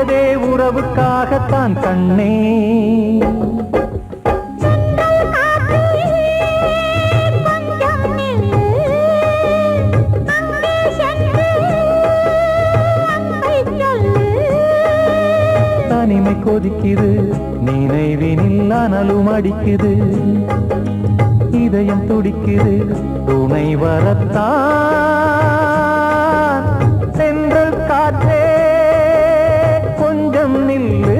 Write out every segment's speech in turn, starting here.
பிறந்ததே உறவுக்காகத்தான் கண்ணே. தனிமை கொதிக்குது நினைவினில் அனலும் அடிக்குது. இதயம் துடிக்குது துணை வரத்தான் നിന്നെ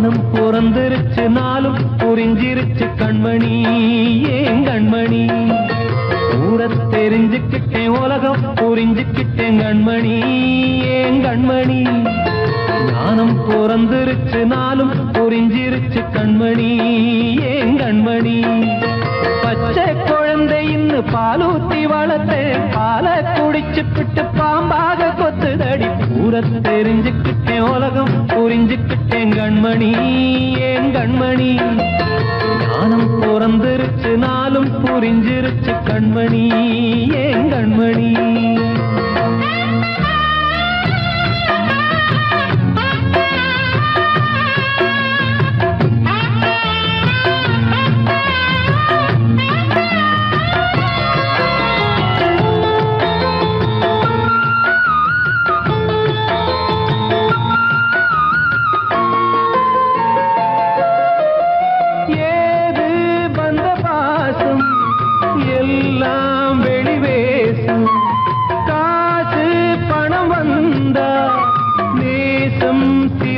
ஞானம் பிறந்திருச்சு நாளும் புரிஞ்சிருச்சு கண்மணி. ஏன் கண்மணி? ஊர தெரிஞ்சுக்கிட்டேன் உலகம் புரிஞ்சுக்கிட்டேன் கண்மணி. ஏன் கண்மணி? ஞானம் பிறந்திருச்சு நாளும் புரிஞ்சிருச்சு கண்மணி. ஏன் கண்மணி? பச்சை குழந்தை இன்னு பாலூத்தி வளர்த்து பால குடிச்சு பட்டு பாம்பாக கொத்துதடி. ஊர தெரிஞ்சுக்கிட்டேன் உலகம் புரிஞ்சுக்கிட்டேன் கண்மணி ஏன் கண்மணி? ஞானம் பிறந்திருச்சு நாளும் புரிஞ்சிருச்சு கண்மணி ஏன் கண்மணி?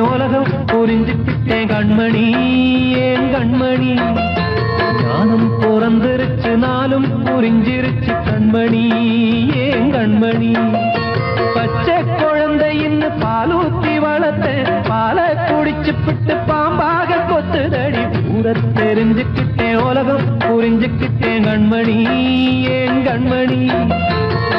உலகம் புரிஞ்சுக்கிட்டேன் கண்மணி ஏன் கண்மணி? ஞானம் பிறந்திருச்சு நாளும் புரிஞ்சிருச்சு கண்மணி ஏன் கண்மணி? பச்சை குழந்தை இன்னும் பாலூத்தி வளர்த்த பாலை குடிச்சு பிட்டு பாம்பாக கொத்துதடி. ஊர தெரிஞ்சுக்கிட்டேன் உலகம் புரிஞ்சுக்கிட்டேன் கண்மணி ஏன் கண்மணி?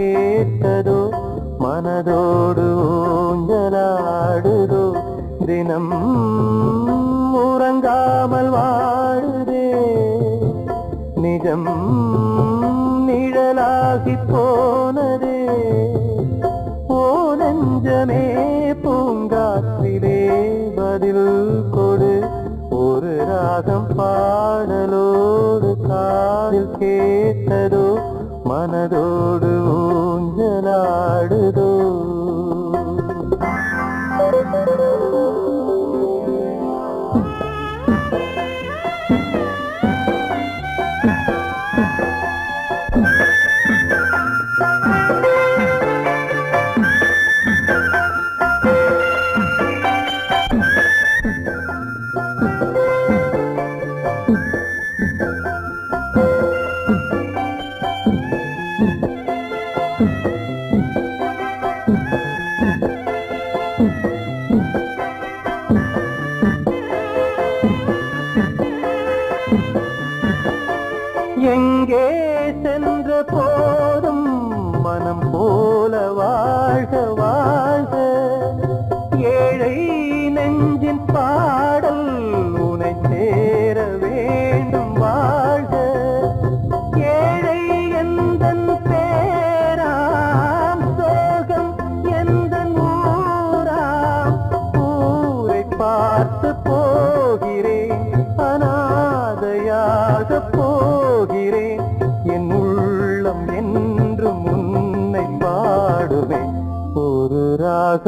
கேட்டதோ மனதோடு ஊஞ்சலாடுதோ தினம் உறங்காமல் வாழுதே. நிஜம் நிழலாகி போனதே. ஓ நெஞ்சமே பூங்காற்றே பதில் கொடு. ஒரு ராகம் பாடலோடு காதில் கேட்டதோ மனதோடு ஊஞ்சலாடுதோ?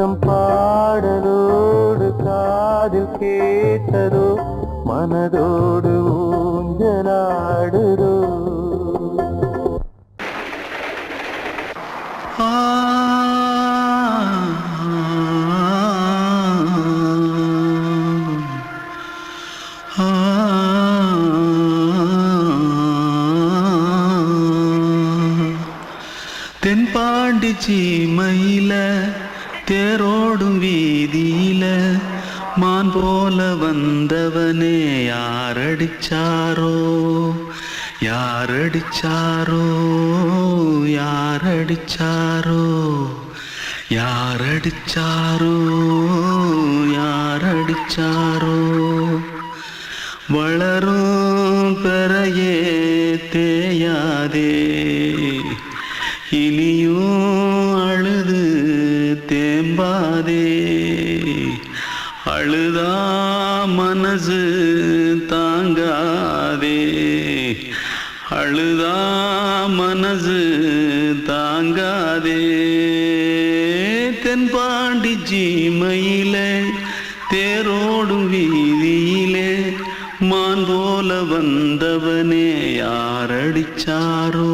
ராகம் பாடலோடு காதில் கேட்டதோ மனதோடு ஊஞ்சலாடுதோ. யாரடிச்சாரோ? யாரடிச்சாரோ? யாரடிச்சாரோ? வளரும் பெறையே தேயாதே. இனியும் அழுது தேம்பாதே. அழுதா மனசு வந்தவனே யாரடிச்சாரோ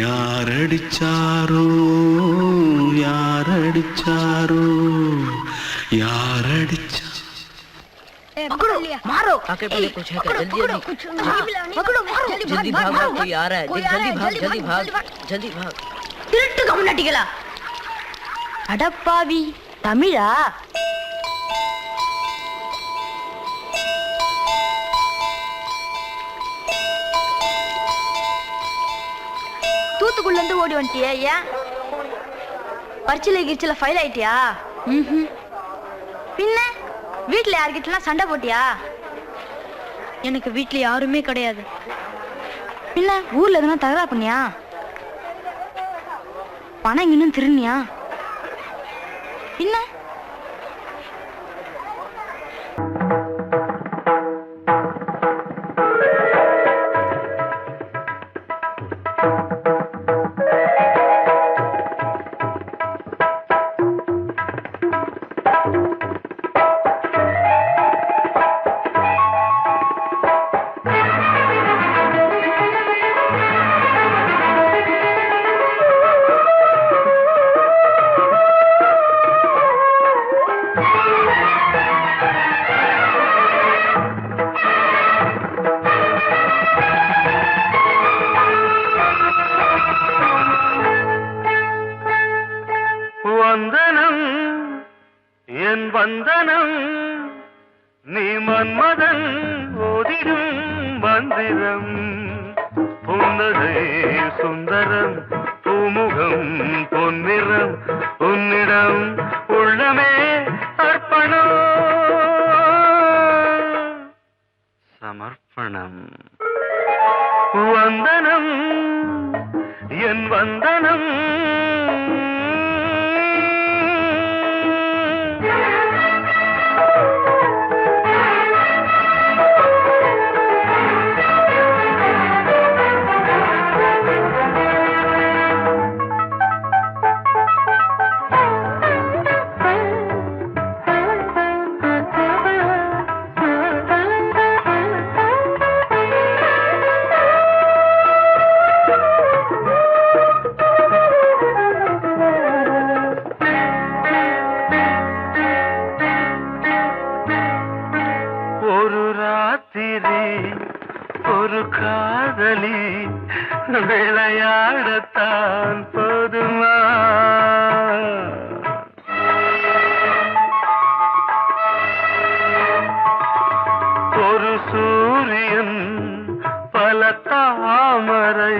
யாரடிச்சாரோ யாரடிச்சாரோ யாரடிச்சா पकड़ो मारो आके पहले कुछ है क्या? जल्दी पकड़ो जल्दी कुछ हाँ, पकड़ो मारो जल्दी भाग भाग कोई आ रहा है कोई जल्दी आ रहा है, जल्दी भाग जल्दी भाग जल्दी जल्दी भाग திருட்டு கம்முனாட்டிகளா அடப்பாவி தமிழா தூத்துக்குள்ள இருந்து ஓடி வந்துட்டியா ஏன் பரிச்சையில கிரிச்சில ஃபைல் ஆயிட்டியா? ம்ஹும். பின்ன? வீட்ல யார்கிட்டலாம் சண்டை போட்டியா? எனக்கு வீட்ல யாருமே கிடையாது. பின்ன ஊர்ல எதுனா தகராறு பண்ணியா? பணம் இன்னும் திருநியா என் வந்தனம். பல தாமரை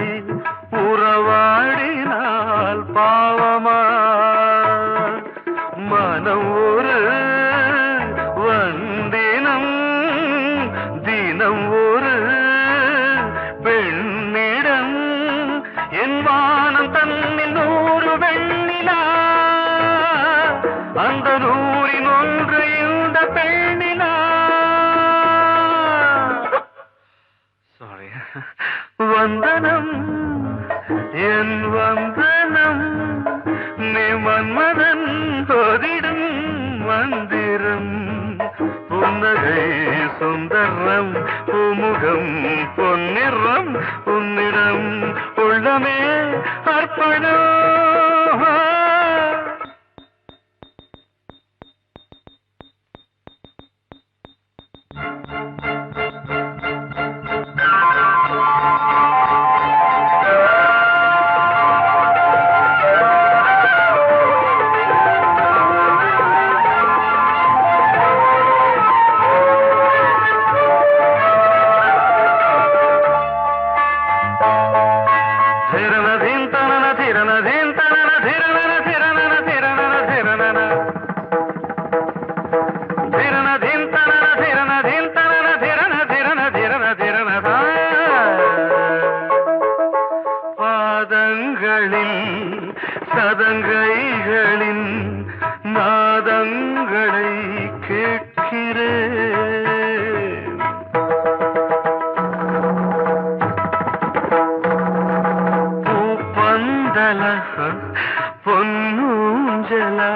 பொன்னூஞ்சலா?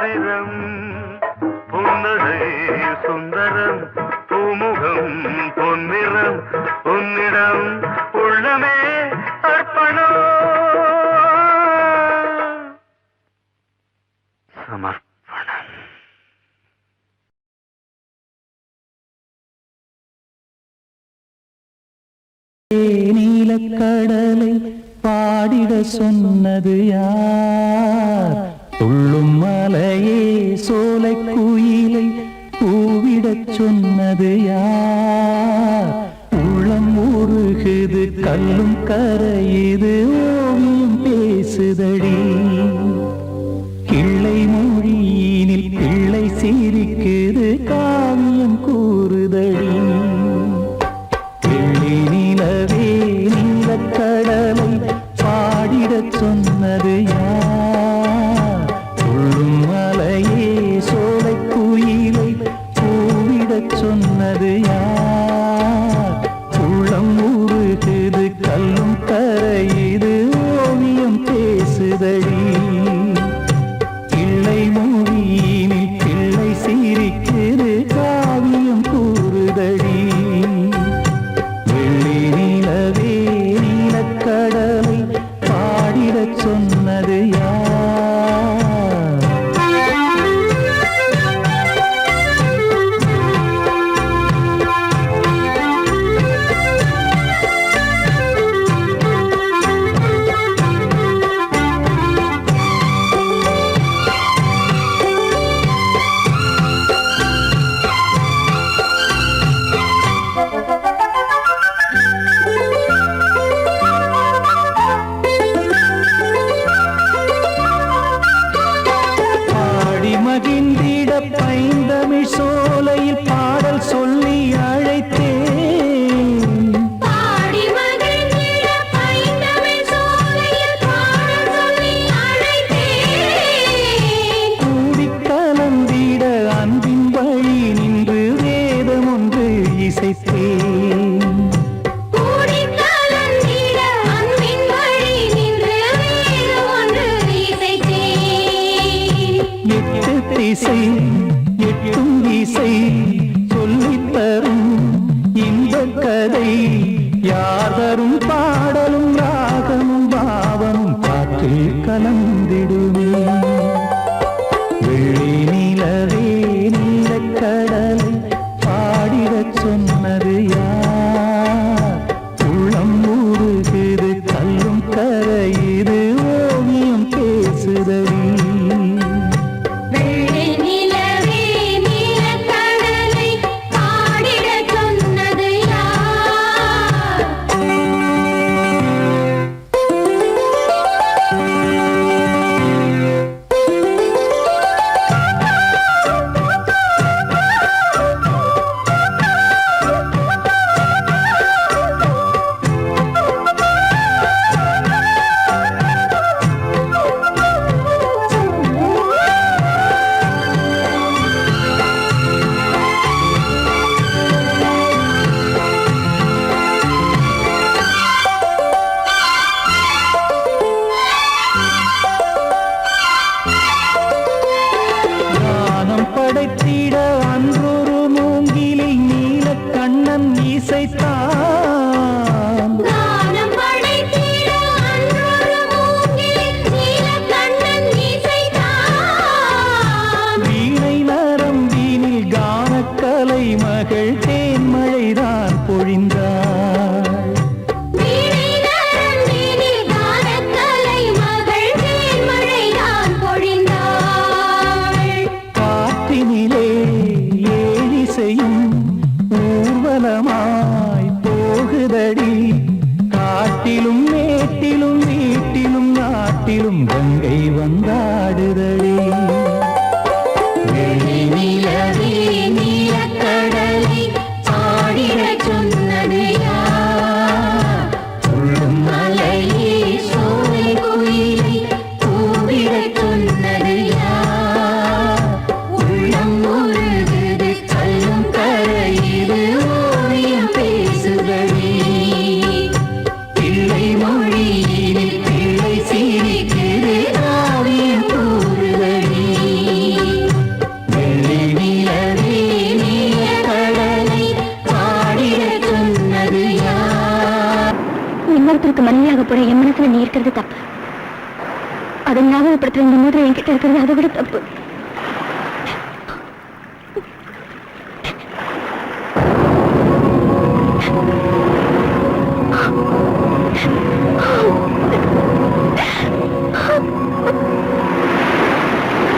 மந்திரம். புன்னகை சுந்தரம் பூமுகம் பொன்னிறம். உன்னிடம் உள்ளமே அர்ப்பணம். சமர்ப்ப நீலக்கடலை பாடிட சொன்னது யார்? துள்ளும் மலையே சோலை குயிலை கூவிடச் சொன்னது யார்? உள்ளம் உருகுது கல்லும் கரையுது ஓவியம் பேசுதடி. கிள்ளை மொழியினில் பிள்ளை சிரிக்க really